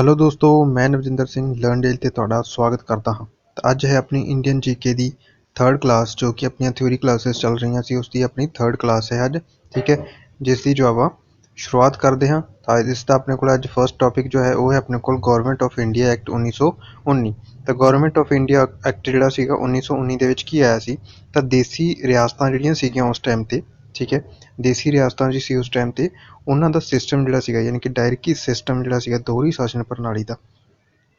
Hello ਦੋਸਤੋ, ਮੈਂ ਨਵਜਿੰਦਰ Singh learn ਲਰਨਡੇਲ ਤੇ ਤੁਹਾਡਾ ਸਵਾਗਤ ਕਰਦਾ ਹਾਂ। ਤਾਂ ਅੱਜ ਹੈ ਆਪਣੀ ਇੰਡੀਅਨ ਜੀਕੇ ਦੀ ਥਰਡ ਕਲਾਸ ਜੋ ਕਿ ਆਪਣੀਆਂ ਥਿਊਰੀ ਕਲਾਸਿਸ ਚੱਲ ਰਹੀਆਂ ਸੀ ਉਸ ਦੀ ਆਪਣੀ ਥਰਡ ਕਲਾਸ ਹੈ ਅੱਜ, ਠੀਕ ਹੈ? ਜਿਸ ਦੀ ਜੋ ਆਪਾਂ ਸ਼ੁਰੂਆਤ ਕਰਦੇ ਹਾਂ, ਤਾਂ ਇਸ ਦਾ ਆਪਣੇ ਕੋਲ ਅੱਜ ਫਰਸਟ ਟੌਪਿਕ ਜੋ ਹੈ, ਉਹ ਹੈ ਆਪਣੇ ਕੋਲ ਗਵਰਨਮੈਂਟ ਆਫ ਇੰਡੀਆ ਐਕਟ 1919 ਤਾਂ ਗਵਰਨਮੈਂਟ ਆਫ ਇੰਡੀਆ ਐਕਟ ਜਿਹੜਾ ਸੀਗਾ 1919 ਦੇ ਵਿੱਚ ਕੀ ਆਇਆ ਸੀ? ਤਾਂ ਦੇਸੀ ਰਿਆਸਤਾਂ ਜਿਹੜੀਆਂ ਸੀਗੀਆਂ ਉਸ ਟਾਈਮ ਤੇ, ਠੀਕ ਹੈ? ਦੇਸੀ ਰਿਆਸਤਾਂ ਜੀ ਸੀ ਉਸ ਟਾਈਮ ਤੇ ਉਹਨਾਂ ਦਾ ਸਿਸਟਮ ਜਿਹੜਾ ਸੀਗਾ, ਯਾਨੀ ਕਿ ਡਾਇਰਕੀ ਸਿਸਟਮ ਜਿਹੜਾ ਸੀਗਾ ਦੋਹਰੀ ਸ਼ਾਸਨ ਪ੍ਰਣਾਲੀ ਦਾ,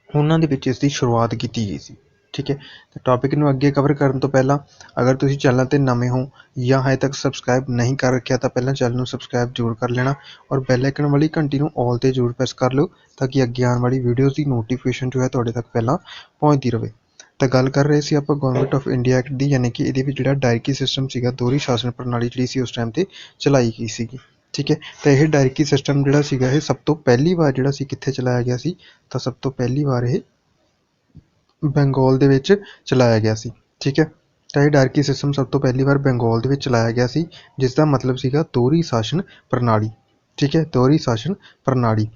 ਉਹਨਾਂ ਦੇ ਵਿੱਚ ਇਸ ਦੀ ਸ਼ੁਰੂਆਤ ਕੀਤੀ ਗਈ ਸੀ, ਠੀਕ ਹੈ? ਤਾਂ ਟੌਪਿਕ ਨੂੰ ਅੱਗੇ ਕਵਰ ਕਰਨ ਤੋਂ ਪਹਿਲਾਂ, ਅਗਰ ਤੁਸੀਂ ਚੈਨਲ ਤੇ ਨਵੇਂ ਹੋ ਜਾਂ ਹਜੇ ਤੱਕ ਸਬਸਕ੍ਰਾਈਬ ਨਹੀਂ ਕਰ ਰੱਖਿਆ, ਤਾਂ ਪਹਿਲਾਂ ਚੈਨਲ ਨੂੰ ਸਬਸਕ੍ਰਾਈਬ ਜ਼ਰੂਰ ਕਰ ਲੈਣਾ ਔਰ ਬੈਲ ਆਈਕਨ ਵਾਲੀ ਘੰਟੀ ਨੂੰ ਆਲ ਤੇ ਜ਼ਰੂਰ ਪ੍ਰੈਸ ਕਰ ਲਓ, ਤਾਂ ਕਿ ਅੱਗੇ ਆਉਣ ਵਾਲੀ ਵੀਡੀਓਜ਼ ਦੀ ਨੋਟੀਫਿਕੇਸ਼ਨ ਜੋ ਹੈ ਤੁਹਾਡੇ ਤੱਕ ਪਹਿਲਾਂ ਪਹੁੰਚਦੀ ਰਹੇ ਤਾਂ ਗੱਲ ਕਰ ਰਹੇ ਸੀ ਆਪਾਂ ਗਵਰਨਮੈਂਟ ਆਫ ਇੰਡੀਆ ਐਕਟ ਦੀ, ਯਾਨੀ ਕਿ ਇਹਦੇ ਵਿੱਚ ਜਿਹੜਾ ਡਾਇਰਕੀ ਸਿਸਟਮ ਸੀਗਾ, ਦੋਹਰੀ ਸ਼ਾਸਨ ਪ੍ਰਣਾਲੀ ਜਿਹੜੀ ਸੀ, ਉਸ ਟਾਈਮ ਤੇ ਚਲਾਈ ਗਈ ਸੀਗੀ। ਠੀਕ ਹੈ? ਤਾਂ ਇਹ ਡਾਇਰਕੀ ਸਿਸਟਮ ਜਿਹੜਾ ਸੀਗਾ, ਇਹ ਸਭ ਤੋਂ ਪਹਿਲੀ ਵਾਰ ਜਿਹੜਾ ਸੀ ਕਿੱਥੇ ਚਲਾਇਆ ਗਿਆ ਸੀ, ਤਾਂ ਸਭ ਤੋਂ ਪਹਿਲੀ ਵਾਰ ਇਹ ਬੰਗਾਲ ਦੇ ਵਿੱਚ ਚਲਾਇਆ ਗਿਆ ਸੀ, ਠੀਕ ਹੈ? ਤਾਂ ਇਹ ਡਾਇਰਕੀ ਸਿਸਟਮ ਸਭ ਤੋਂ ਪਹਿਲੀ ਵਾਰ ਬੰਗਾਲ ਦੇ ਵਿੱਚ ਚਲਾਇਆ ਗਿਆ ਸੀ ਜਿਸ ਦਾ ਮਤਲਬ ਸੀਗਾ ਦੋਹਰੀ ਸ਼ਾਸਨ ਪ੍ਰਣਾਲੀ, ਠੀਕ ਹੈ? ਦੋਹਰੀ ਸ਼ਾਸਨ ਪ੍ਰਣਾਲੀ।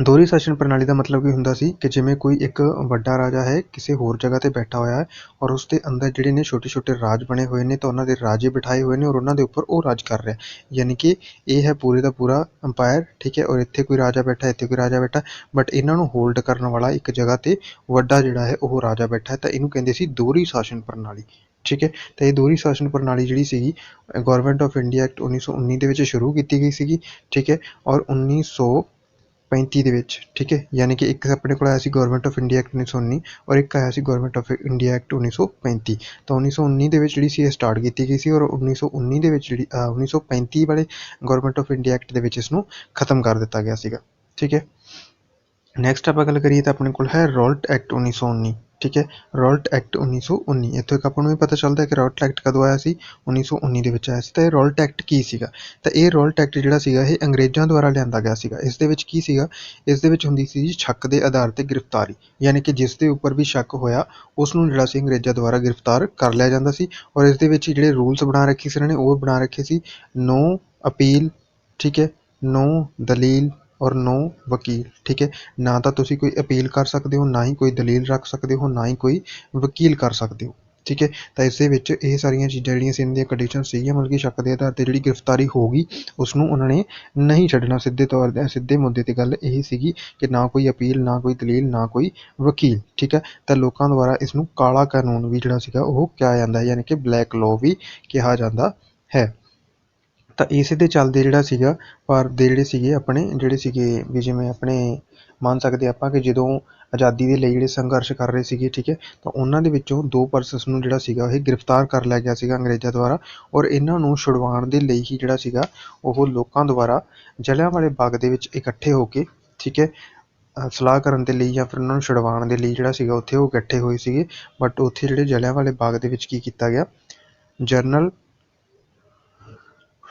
ਦੋਹਰੀ ਸ਼ਾਸਨ ਪ੍ਰਣਾਲੀ ਦਾ ਮਤਲਬ ਕੀ ਹੁੰਦਾ ਸੀ ਕਿ ਜਿਵੇਂ ਕੋਈ ਇੱਕ ਵੱਡਾ ਰਾਜਾ ਹੈ, ਕਿਸੇ ਹੋਰ ਜਗ੍ਹਾ ਤੇ ਬੈਠਾ ਹੋਇਆ ਹੈ ਔਰ ਉਸ ਦੇ ਅੰਦਰ ਜਿਹੜੇ ਨੇ ਛੋਟੇ ਛੋਟੇ ਰਾਜ ਬਣੇ ਹੋਏ ਨੇ ਤਾਂ ਉਹਨਾਂ ਦੇ ਰਾਜੇ ਬਿਠਾਏ ਹੋਏ ਨੇ ਔਰ ਉਹਨਾਂ ਦੇ ਉੱਪਰ ਉਹ ਰਾਜ ਕਰ ਰਿਹਾ ਯਾਨੀ ਕਿ ਇਹ ਹੈ ਪੂਰੇ ਦਾ ਪੂਰਾ ਅੰਪਾਇਰ, ਠੀਕ ਹੈ, ਔਰ ਇੱਥੇ ਕੋਈ ਰਾਜਾ ਬੈਠਾ ਇੱਥੇ ਕੋਈ ਰਾਜਾ ਬੈਠਾ ਬਟ ਇਹਨਾਂ ਨੂੰ ਹੋਲਡ ਕਰਨ ਵਾਲਾ ਇੱਕ ਜਗ੍ਹਾ ਤੇ ਵੱਡਾ ਜਿਹੜਾ ਹੈ, ਉਹ ਰਾਜਾ ਬੈਠਾ ਹੈ। ਤਾਂ ਇਹਨੂੰ ਕਹਿੰਦੇ ਸੀ ਦੋਹਰੀ ਸ਼ਾਸਨ ਪ੍ਰਣਾਲੀ, ਠੀਕ ਹੈ। ਤਾਂ ਇਹ ਦੋਹਰੀ ਸ਼ਾਸਨ ਪ੍ਰਣਾਲੀ ਜਿਹੜੀ ਸੀਗੀ ਗਵਰਨਮੈਂਟ ਆਫ ਇੰਡੀਆ ਐਕਟ 1919 ਦੇ ਵਿੱਚ ਸ਼ੁਰੂ ਕੀਤੀ ਗਈ ਸੀਗੀ, ਠੀਕ ਹੈ, ਔਰ 1900 35 ਦੇ ਵਿੱਚ, ਠੀਕ ਹੈ? ਯਾਨੀ ਕਿ ਇੱਕ ਆਪਣੇ ਕੋਲ ਆਇਆ ਸੀ ਗਵਰਨਮੈਂਟ ਆਫ ਇੰਡੀਆ ਐਕਟ 1919 ਔਰ ਇੱਕ ਆਇਆ ਸੀ ਗਵਰਨਮੈਂਟ ਆਫ ਇੰਡੀਆ ਐਕਟ 1935 ਤਾਂ 1919 ਦੇ ਵਿੱਚ ਜਿਹੜੀ ਸੀ ਇਹ ਸਟਾਰਟ ਕੀਤੀ ਗਈ ਸੀ ਔਰ 1919 ਦੇ ਵਿੱਚ ਜਿਹੜੀ 1935 ਵਾਲੇ ਗਵਰਨਮੈਂਟ ਆਫ ਇੰਡੀਆ ਐਕਟ ਦੇ ਵਿੱਚ ਇਸ ਨੂੰ ਖਤਮ ਕਰ ਦਿੱਤਾ ਗਿਆ ਸੀਗਾ, ਠੀਕ ਹੈ? ਨੈਕਸਟ ਆਪਾਂ ਗੱਲ ਕਰੀਏ ਤਾਂ ਆਪਣੇ ਕੋਲ ਹੈ ਰੋਲਟ ਐਕਟ 1919 ਠੀਕ ਹੈ ਰੋਲਟ ਐਕਟ 1919 ਇੱਥੋਂ ਇੱਕ ਆਪਾਂ ਨੂੰ ਵੀ ਪਤਾ ਚੱਲਦਾ ਕਿ ਰੋਲਟ ਐਕਟ ਕਦੋਂ ਆਇਆ ਸੀ 1919 ਦੇ ਵਿੱਚ ਆਇਆ ਸੀ ਤਾਂ ਇਹ ਰੋਲਟ ਐਕਟ ਕੀ ਸੀਗਾ ਤਾਂ ਇਹ ਰੋਲਟ ਐਕਟ ਜਿਹੜਾ ਸੀਗਾ ਇਹ ਅੰਗਰੇਜ਼ਾਂ ਦੁਆਰਾ ਲਿਆਂਦਾ ਗਿਆ ਸੀਗਾ ਇਸ ਦੇ ਵਿੱਚ ਕੀ ਸੀਗਾ ਇਸ ਦੇ ਵਿੱਚ ਹੁੰਦੀ ਸੀ ਜੀ ਸ਼ੱਕ ਦੇ ਆਧਾਰ ਤੇ ਗ੍ਰਿਫਤਾਰੀ ਯਾਨੀ ਕਿ ਜਿਸ ਦੇ ਉੱਪਰ ਵੀ ਸ਼ੱਕ ਹੋਇਆ ਉਸ ਨੂੰ ਜਿਹੜਾ ਸੀ ਅੰਗਰੇਜ਼ਾਂ ਦੁਆਰਾ ਗ੍ਰਿਫਤਾਰ ਕਰ ਲਿਆ ਜਾਂਦਾ ਸੀ ਔਰ ਇਸ ਦੇ ਵਿੱਚ ਜਿਹੜੇ ਰੂਲਸ ਬਣਾ ਰੱਖੇ ਸੀ ਇਹਨਾਂ ਨੇ ਉਹ ਬਣਾ ਰੱਖੇ ਸੀ ਨੋ ਅਪੀਲ ਠੀਕ ਹੈ ਨੋ ਦਲੀਲ ਔਰ ਨੋ ਵਕੀਲ, ਠੀਕ ਹੈ? ਨਾ ਤਾਂ ਤੁਸੀਂ ਕੋਈ ਅਪੀਲ ਕਰ ਸਕਦੇ ਹੋ, ਨਾ ਹੀ ਕੋਈ ਦਲੀਲ ਰੱਖ ਸਕਦੇ ਹੋ, ਨਾ ਹੀ ਕੋਈ ਵਕੀਲ ਕਰ ਸਕਦੇ ਹੋ, ਠੀਕ ਹੈ? ਤਾਂ ਇਸ ਦੇ ਵਿੱਚ ਇਹ ਸਾਰੀਆਂ ਚੀਜ਼ਾਂ ਜਿਹੜੀਆਂ ਸੀ, ਇਹਨਾਂ ਦੀਆਂ ਕੰਡੀਸ਼ਨ ਸੀਗੀਆਂ, ਮਤਲਬ ਕਿ ਸ਼ੱਕ ਦੇ ਆਧਾਰ ਤੇ ਜਿਹੜੀ ਗ੍ਰਿਫਤਾਰੀ ਹੋਗੀ ਉਸ ਨੂੰ ਉਹਨਾਂ ਨੇ ਨਹੀਂ ਛੱਡਣਾ, ਸਿੱਧੇ ਤੌਰ ਤੇ, ਸਿੱਧੇ ਮੁੱਦੇ ਤੇ ਗੱਲ ਇਹ ਸੀਗੀ ਕਿ ਨਾ ਕੋਈ ਅਪੀਲ, ਨਾ ਕੋਈ ਦਲੀਲ, ਨਾ ਕੋਈ ਵਕੀਲ, ਠੀਕ ਹੈ? ਤਾਂ ਲੋਕਾਂ ਦੁਆਰਾ ਇਸ ਨੂੰ ਕਾਲਾ ਕਾਨੂੰਨ ਵੀ ਜਿਹੜਾ ਸੀਗਾ, ਉਹ ਕਿਹਾ ਜਾਂਦਾ ਹੈ, ਯਾਨੀ ਕਿ ਬਲੈਕ ਲਾਅ ਵੀ ਕਿਹਾ ਜਾਂਦਾ ਹੈ। ਤਾਂ ਇਸੇ ਦੇ ਚੱਲਦੇ ਜਿਹੜਾ ਸੀਗਾ ਭਾਰਤ ਦੇ ਜਿਹੜੇ ਸੀਗੇ ਆਪਣੇ, ਜਿਹੜੇ ਸੀਗੇ ਵੀ ਜਿਵੇਂ ਆਪਣੇ ਮੰਨ ਸਕਦੇ ਆਪਾਂ ਕਿ ਜਦੋਂ ਆਜ਼ਾਦੀ ਦੇ ਲਈ ਜਿਹੜੇ ਸੰਘਰਸ਼ ਕਰ ਰਹੇ ਸੀਗੇ, ਠੀਕ ਹੈ, ਤਾਂ ਉਹਨਾਂ ਦੇ ਵਿੱਚੋਂ ਦੋ ਪਰਸਨਸ ਨੂੰ ਜਿਹੜਾ ਸੀਗਾ ਇਹ ਗ੍ਰਿਫਤਾਰ ਕਰ ਲਿਆ ਗਿਆ ਸੀਗਾ ਅੰਗਰੇਜ਼ਾਂ ਦੁਆਰਾ ਔਰ ਇਹਨਾਂ ਨੂੰ ਛੁਡਵਾਉਣ ਦੇ ਲਈ ਹੀ ਜਿਹੜਾ ਸੀਗਾ ਉਹ ਲੋਕਾਂ ਦੁਆਰਾ ਜਲਿਆਂਵਾਲੇ ਬਾਗ ਦੇ ਵਿੱਚ ਇਕੱਠੇ ਹੋ ਕੇ, ਠੀਕ ਹੈ ਸਲਾਹ ਕਰਨ ਦੇ ਲਈ ਜਾਂ ਫਿਰ ਉਹਨਾਂ ਨੂੰ ਛੁਡਵਾਉਣ ਦੇ ਲਈ ਜਿਹੜਾ ਸੀਗਾ ਉੱਥੇ ਉਹ ਇਕੱਠੇ ਹੋਏ ਸੀਗੇ ਬਟ ਉੱਥੇ ਜਿਹੜੇ ਜਲਿਆਂਵਾਲੇ ਬਾਗ ਦੇ ਵਿੱਚ ਕੀ ਕੀਤਾ ਗਿਆ? ਜਨਰਲ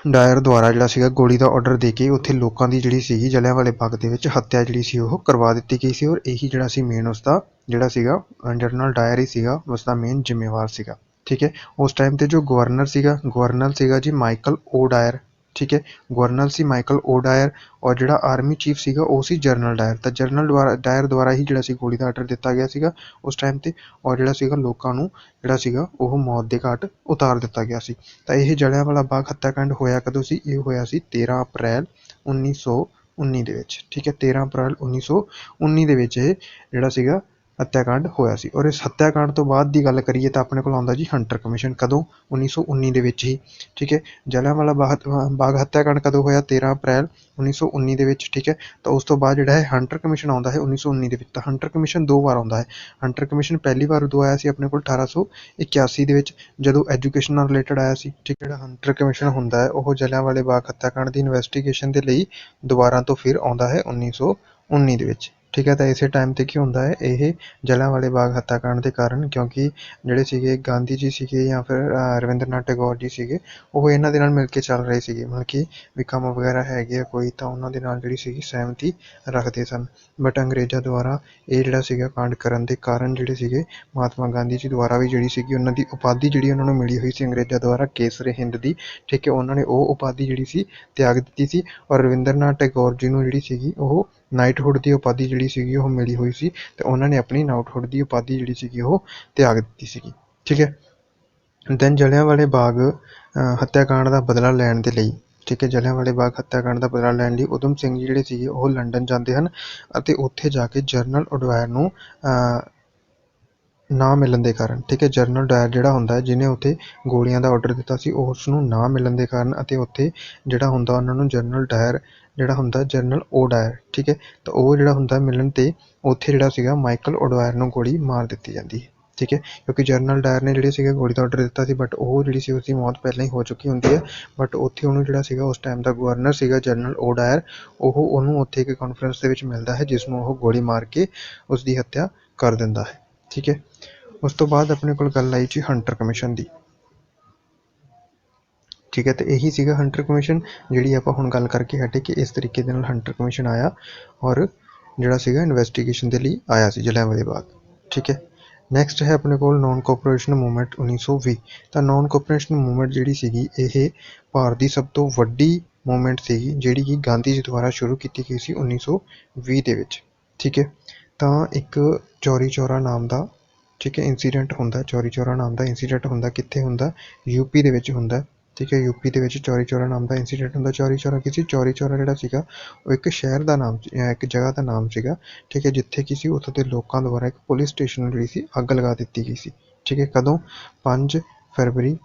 ਡਾਇਰ ਦੁਆਰਾ ਜਿਹੜਾ ਸੀਗਾ ਗੋਲੀ ਦਾ ਆਰਡਰ ਦੇ ਕੇ ਉੱਥੇ ਲੋਕਾਂ ਦੀ ਜਿਹੜੀ ਸੀਗੀ ਜਲਿਆਂਵਾਲੇ ਬਾਗ ਦੇ ਵਿੱਚ ਹੱਤਿਆ ਜਿਹੜੀ ਸੀ ਉਹ ਕਰਵਾ ਦਿੱਤੀ ਗਈ ਸੀ ਔਰ ਇਹੀ ਜਿਹੜਾ ਸੀ ਮੇਨ ਉਸਦਾ ਜਿਹੜਾ ਸੀਗਾ ਜਨਰਲ ਡਾਇਰ ਹੀ ਸੀਗਾ, ਉਸਦਾ ਮੇਨ ਜ਼ਿੰਮੇਵਾਰ ਸੀਗਾ। ਠੀਕ ਹੈ, ਉਸ ਟਾਈਮ ਤੇ ਜੋ ਗਵਰਨਰ ਸੀਗਾ ਗਵਰਨਰ ਸੀਗਾ ਜੀ ਮਾਈਕਲ ਓ ਡਾਇਰ ਠੀਕ ਹੈ, ਗਵਰਨਰ ਸੀ ਮਾਈਕਲ ਓ ਡਾਇਰ ਔਰ ਜਿਹੜਾ ਆਰਮੀ ਚੀਫ ਸੀਗਾ ਉਹ ਸੀ ਜਨਰਲ ਡਾਇਰ। ਤਾਂ ਜਨਰਲ ਦੁਆਰਾ, ਡਾਇਰ ਦੁਆਰਾ ਹੀ ਜਿਹੜਾ ਸੀ ਗੋਲੀ ਦਾ ਆਰਡਰ ਦਿੱਤਾ ਗਿਆ ਸੀਗਾ ਉਸ ਟਾਈਮ ਤੇ ਔਰ ਜਿਹੜਾ ਸੀਗਾ ਲੋਕਾਂ ਨੂੰ ਜਿਹੜਾ ਸੀਗਾ ਉਹ ਮੌਤ ਦੇ ਘਾਟ ਉਤਾਰ ਦਿੱਤਾ ਗਿਆ ਸੀ। ਤਾਂ ਇਹ ਜਲਿਆਂਵਾਲਾ ਬਾਗ ਹੱਤਿਆਕਾਂਡ ਹੋਇਆ ਕਦੋਂ ਸੀ? ਇਹ ਹੋਇਆ ਸੀ 13 ਅਪ੍ਰੈਲ 1919 ਦੇ ਵਿੱਚ। ਠੀਕ ਹੈ 13 ਅਪ੍ਰੈਲ 1919 ਦੇ ਵਿੱਚ ਇਹ ਜਿਹੜਾ ਸੀਗਾ ਹੱਤਿਆਕਾਂਡ ਹੋਇਆ ਸੀ। ਔਰ ਇਸ ਹੱਤਿਆਕਾਂਡ ਤੋਂ ਬਾਅਦ ਦੀ ਗੱਲ ਕਰੀਏ ਤਾਂ ਆਪਣੇ ਕੋਲ ਆਉਂਦਾ ਜੀ ਹੰਟਰ ਕਮਿਸ਼ਨ ਕਦੋਂ? 1919 ਦੇ ਵਿੱਚ ਹੀ। ਠੀਕ ਹੈ? ਜਲਿਆਂਵਾਲਾ ਬਾਗ ਬਾਗ ਹੱਤਿਆਕਾਂਡ ਕਦੋਂ ਹੋਇਆ? 13 ਅਪ੍ਰੈਲ 1919 ਦੇ ਵਿੱਚ। ਠੀਕ ਹੈ? ਤਾਂ ਉਸ ਤੋਂ ਬਾਅਦ ਜਿਹੜਾ ਹੈ ਹੰਟਰ ਕਮਿਸ਼ਨ ਆਉਂਦਾ ਹੈ 1919 ਦੇ ਵਿੱਚ। ਤਾਂ ਹੰਟਰ ਕਮਿਸ਼ਨ ਦੋ ਵਾਰ ਆਉਂਦਾ ਹੈ। ਹੰਟਰ ਕਮਿਸ਼ਨ ਪਹਿਲੀ ਵਾਰ ਉਦੋਂ ਆਇਆ ਸੀ ਆਪਣੇ ਕੋਲ 1881 ਦੇ ਵਿੱਚ, ਜਦੋਂ ਐਜੂਕੇਸ਼ਨ ਨਾਲ ਰਿਲੇਟਡ ਆਇਆ ਸੀ। ਠੀਕ ਜਿਹੜਾ ਹੰਟਰ ਕਮਿਸ਼ਨ ਹੁੰਦਾ ਹੈ, ਉਹ ਜਲਿਆਂਵਾਲੇ ਬਾਗ ਹੱਤਿਆਕਾਂਡ ਦੀ ਇਨਵੈਸਟੀਗੇਸ਼ਨ ਦੇ ਲਈ ਦੁਬਾਰਾ ਤੋਂ ਫਿਰ ਆਉਂਦਾ ਹੈ 1919 ਦੇ ਵਿੱਚ। ਠੀਕ ਹੈ, ਤਾਂ ਇਸੇ ਟਾਈਮ ਤੇ ਕੀ ਹੁੰਦਾ ਹੈ, ਇਹ ਜਲਿਆਂਵਾਲੇ ਬਾਗ ਹੱਤਿਆਕਾਂਡ ਦੇ ਕਾਰਨ ਕਿਉਂਕਿ ਜਿਹੜੇ ਸੀਗੇ ਗਾਂਧੀ ਜੀ ਸੀਗੇ ਜਾਂ ਫਿਰ ਰਵਿੰਦਰ ਨਾਥ ਟੈਗੋਰ ਜੀ ਸੀਗੇ, ਉਹ ਇਹਨਾਂ ਦੇ ਨਾਲ ਮਿਲ ਕੇ ਚੱਲ ਰਹੇ ਸੀਗੇ, ਮਤਲਬ ਕਿ ਵੀ ਕੰਮ ਵਗੈਰਾ ਹੈਗੇ ਆ ਕੋਈ, ਤਾਂ ਉਹਨਾਂ ਦੇ ਨਾਲ ਜਿਹੜੀ ਸੀਗੀ ਸਹਿਮਤੀ ਰੱਖਦੇ ਸਨ। ਬਟ ਅੰਗਰੇਜ਼ਾਂ ਦੁਆਰਾ ਇਹ ਜਿਹੜਾ ਸੀਗਾ ਕਾਂਡ ਕਰਨ ਦੇ ਕਾਰਨ ਜਿਹੜੇ ਸੀਗੇ, ਮਹਾਤਮਾ ਗਾਂਧੀ ਜੀ ਦੁਆਰਾ ਵੀ ਜਿਹੜੀ ਸੀਗੀ ਉਹਨਾਂ ਦੀ ਉਪਾਧੀ ਜਿਹੜੀ ਉਹਨਾਂ ਨੂੰ ਮਿਲੀ ਹੋਈ ਸੀ, ਅੰਗਰੇਜ਼ਾਂ ਦੁਆਰਾ ਕੇਸਰੇ ਹਿੰਦ ਦੀ, ਠੀਕ ਹੈ, ਉਹਨਾਂ ਨੇ ਉਹ ਉਪਾਧੀ ਜਿਹੜੀ ਸੀ, ਤਿਆਗ ਦਿੱਤੀ ਸੀ। ਔਰ ਰਵਿੰਦਰ ਨਾਥ ਟੈਗੋਰ ਜੀ ਨੂੰ ਜਿਹੜੀ ਸੀਗੀ, ਉਹ ਨਾਈਟਹੁੱਡ ਦੀ ਉਪਾਧੀ ਜਿਹੜੀ ਸੀਗੀ ਉਹ ਮਿਲੀ ਹੋਈ ਸੀ ਤੇ ਉਹਨਾਂ ਨੇ ਆਪਣੀ ਨਾਈਟਹੁੱਡ ਦੀ ਉਪਾਧੀ ਜਿਹੜੀ ਸੀਗੀ ਉਹ ਤਿਆਗ ਦਿੱਤੀ ਸੀਗੀ ਠੀਕ ਹੈ? ਦੈਨ ਜਲਿਆਂਵਾਲੇ ਬਾਗ ਅ, ਹੱਤਿਆਕਾਂਡ ਦਾ ਬਦਲਾ ਲੈਣ ਦੇ ਲਈ ਠੀਕ ਹੈ ਜਲਿਆਂਵਾਲੇ ਬਾਗ ਹੱਤਿਆਕਾਂਡ ਦਾ ਬਦਲਾ ਲੈਣ ਲਈ ਉਦਮ ਸਿੰਘ ਜੀ ਜਿਹੜੇ ਸੀਗੇ ਉਹ ਲੰਡਨ ਜਾਂਦੇ ਹਨ ਅਤੇ ਉੱਥੇ ਜਾ ਕੇ ਜਰਨਲ ਉਡਵਾਇਰ ਨੂੰ ਅ, ਨਾ ਮਿਲਣ ਦੇ ਕਾਰਨ ਠੀਕ ਹੈ ਜਰਨਲ ਡਾਇਰ ਜਿਹੜਾ ਹੁੰਦਾ ਹੈ ਜਿਹਨੇ ਉੱਥੇ ਗੋਲੀਆਂ ਦਾ ਆਰਡਰ ਦਿੱਤਾ ਸੀ ਉਸ ਨੂੰ ਨਾ ਮਿਲਣ ਦੇ ਕਾਰਨ ਅਤੇ ਉੱਥੇ ਜਿਹੜਾ ਹੁੰਦਾ ਉਹਨਾਂ ਨੂੰ ਜਰਨਲ ਡਾਇਰ ਜਿਹੜਾ ਹੁੰਦਾ ਜਨਰਲ ਓਡਾਇਰ, ਠੀਕ ਹੈ? ਤਾਂ ਉਹ ਜਿਹੜਾ ਹੁੰਦਾ ਮਿਲਣ ਤੇ ਉੱਥੇ ਜਿਹੜਾ ਸੀਗਾ ਮਾਈਕਲ ਓਡਾਇਰ ਨੂੰ ਗੋਲੀ ਮਾਰ ਦਿੱਤੀ ਜਾਂਦੀ ਹੈ, ਠੀਕ ਹੈ? ਕਿਉਂਕਿ ਜਨਰਲ ਡਾਇਰ ਨੇ ਜਿਹੜੇ ਸੀਗੇ ਗੋਲੀ ਦਾ ਆਰਡਰ ਦਿੱਤਾ ਸੀ ਬਟ ਉਹ ਜਿਹੜੀ ਸੀ ਉਸਦੀ ਮੌਤ ਪਹਿਲਾਂ ਹੀ ਹੋ ਚੁੱਕੀ ਹੁੰਦੀ ਹੈ ਬਟ ਉੱਥੇ ਉਹਨੂੰ ਜਿਹੜਾ ਸੀਗਾ ਉਸ ਟਾਈਮ ਦਾ ਗਵਰਨਰ ਸੀਗਾ ਜਨਰਲ ਓਡਾਇਰ ਉਹ ਉਹਨੂੰ ਉੱਥੇ ਇੱਕ ਕਾਨਫਰੰਸ ਦੇ ਵਿੱਚ ਮਿਲਦਾ ਹੈ, ਜਿਸ ਨੂੰ ਉਹ ਗੋਲੀ ਮਾਰ ਕੇ ਉਸ ਦੀ ਹੱਤਿਆ ਕਰ ਦਿੰਦਾ ਹੈ, ਠੀਕ ਹੈ? ਉਸ ਤੋਂ ਬਾਅਦ ਆਪਣੇ ਕੋਲ ਗੱਲ ਆਈ ਜੀ ਹੰਟਰ ਕਮਿਸ਼ਨ ਦੀ। ਠੀਕ ਹੈ, ਤੇ ਇਹੀ ਸੀਗਾ ਹੰਟਰ ਕਮਿਸ਼ਨ ਜਿਹੜੀ ਆਪਾਂ ਹੁਣ ਗੱਲ ਕਰਕੇ ਹਟੇ ਕਿ ਇਸ ਤਰੀਕੇ ਦੇ ਨਾਲ ਹੰਟਰ ਕਮਿਸ਼ਨ ਆਇਆ ਔਰ ਜਿਹੜਾ ਸੀਗਾ ਇਨਵੈਸਟੀਗੇਸ਼ਨ ਦੇ ਲਈ ਆਇਆ ਸੀ ਜਲਿਆਂਵਾਲੇ ਬਾਅਦ ਠੀਕ ਹੈ। ਨੈਕਸਟ ਹੈ ਆਪਣੇ ਕੋਲ ਨਾਨ ਕੋਆਪਰੇਸ਼ਨ ਮੂਵਮੈਂਟ 1920 ਤਾਂ ਨਾਨ ਕੋਆਪਰੇਸ਼ਨ ਮੂਵਮੈਂਟ ਜਿਹੜੀ ਸੀਗੀ ਇਹ ਭਾਰਤ ਦੀ ਸਭ ਤੋਂ ਵੱਡੀ ਮੂਵਮੈਂਟ ਸੀਗੀ, ਜਿਹੜੀ ਕਿ ਗਾਂਧੀ ਜੀ ਦੁਆਰਾ ਸ਼ੁਰੂ ਕੀਤੀ ਗਈ ਸੀ 1920 ਦੇ ਵਿੱਚ, ਠੀਕ ਹੈ। ਤਾਂ ਇੱਕ ਚੌਰੀ ਚੌਰਾ ਨਾਮ ਦਾ, ਠੀਕ ਹੈ ਇਨਸੀਡੈਂਟ ਹੁੰਦਾ, ਚੌਰੀ ਚੌਰਾ ਨਾਮ ਦਾ ਇਨਸੀਡੈਂਟ ਹੁੰਦਾ, ਕਿੱਥੇ ਹੁੰਦਾ ਯੂਪੀ ਦੇ ਵਿੱਚ ਹੁੰਦਾ। ਠੀਕ ਹੈ, ਯੂਪੀ ਦੇ ਵਿੱਚ ਚੌਰੀ ਚੌਰਾ ਨਾਮ ਦਾ ਇੰਸੀਡੈਂਟ ਹੁੰਦਾ। ਚੌਰੀ ਚੌਰਾ ਕੀ ਸੀ? ਚੌਰੀ ਚੌਰਾ ਜਿਹੜਾ ਸੀਗਾ, ਉਹ ਇੱਕ ਸ਼ਹਿਰ ਦਾ ਨਾਮ ਸੀ- ਇੱਕ ਜਗ੍ਹਾ ਦਾ ਨਾਮ ਸੀਗਾ। ਠੀਕ ਹੈ, ਜਿੱਥੇ ਕਿ ਸੀ? ਉੱਥੋਂ ਦੇ ਲੋਕਾਂ ਦੁਆਰਾ ਇੱਕ ਪੁਲਿਸ ਸਟੇਸ਼ਨ ਨੂੰ ਜਿਹੜੀ ਸੀ, ਅੱਗ ਲਗਾ ਦਿੱਤੀ ਗਈ ਸੀ। ਠੀਕ ਹੈ, ਕਦੋਂ? 5 ਫਰਵਰੀ